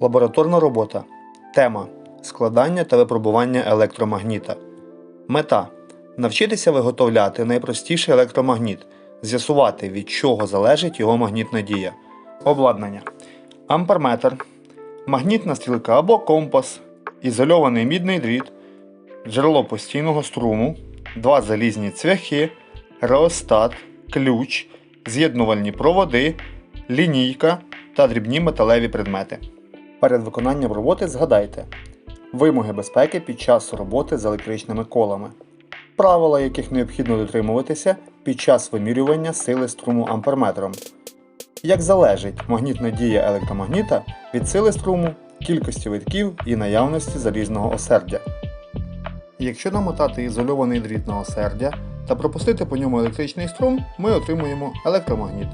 Лабораторна робота. Тема складання та випробування електромагніта. Мета навчитися виготовляти найпростіший електромагніт, з'ясувати, від чого залежить його магнітна дія. Обладнання. Амперметр, магнітна стрілка або компас, ізольований мідний дріт, джерело постійного струму, два залізні цвяхи, реостат, ключ, з'єднувальні проводи, лінійка та дрібні металеві предмети. Перед виконанням роботи згадайте вимоги безпеки під час роботи з електричними колами, правила яких необхідно дотримуватися під час вимірювання сили струму амперметром. Як залежить магнітна дія електромагніта від сили струму, кількості витків і наявності залізного осердя. Якщо намотати ізольований дріт на осердя та пропустити по ньому електричний струм, ми отримуємо електромагніт.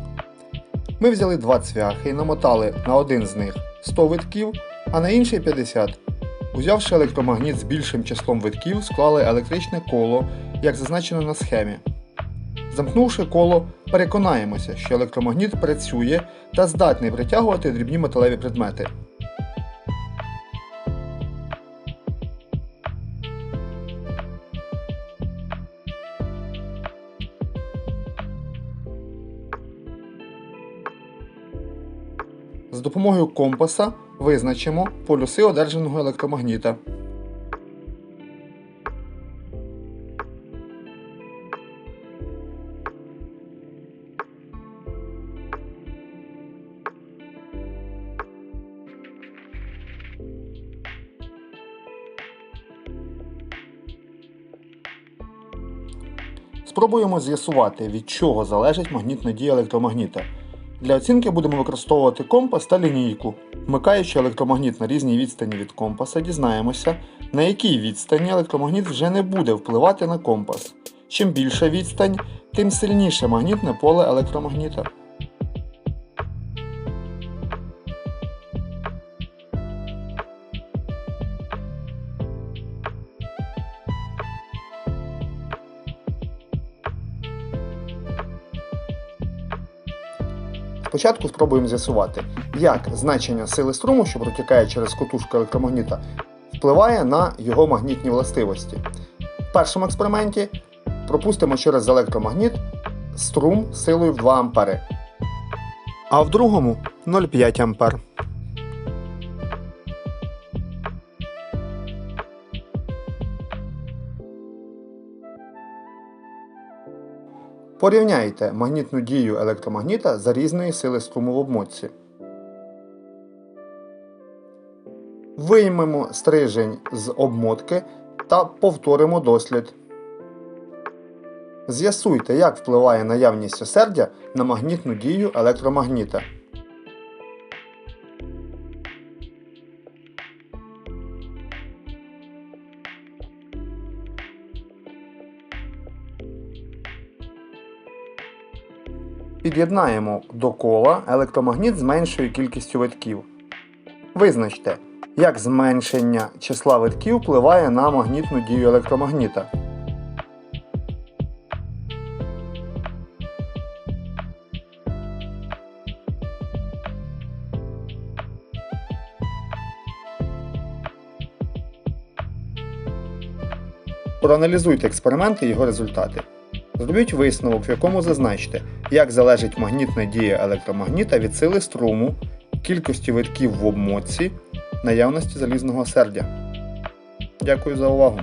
Ми взяли два цвяхи і намотали на один з них 100 витків, а на інший 50. Узявши електромагніт з більшим числом витків, склали електричне коло, як зазначено на схемі. Замкнувши коло, переконаємося, що електромагніт працює та здатний притягувати дрібні металеві предмети. З допомогою компаса визначимо полюси одержаного електромагніта. Спробуємо з'ясувати, від чого залежить магнітна дія електромагніта. Для оцінки будемо використовувати компас та лінійку. Вмикаючи електромагніт на різній відстані від компаса, дізнаємося, на якій відстані електромагніт вже не буде впливати на компас. Чим більша відстань, тим сильніше магнітне поле електромагніта. Спочатку спробуємо з'ясувати, як значення сили струму, що протікає через котушку електромагніта, впливає на його магнітні властивості. В першому експерименті пропустимо через електромагніт струм силою в 2 А. А в другому 0,5 А. Порівняйте магнітну дію електромагніта за різної сили струму в обмотці. Виймемо стрижень з обмотки та повторимо дослід. З'ясуйте, як впливає наявність осердя на магнітну дію електромагніта. Під'єднаємо до кола електромагніт з меншою кількістю витків. Визначте, як зменшення числа витків впливає на магнітну дію електромагніта. Проаналізуйте експеримент і його результати. Зробіть висновок, в якому зазначте, як залежить магнітна дія електромагніта від сили струму, кількості витків в обмотці, наявності залізного сердя. Дякую за увагу!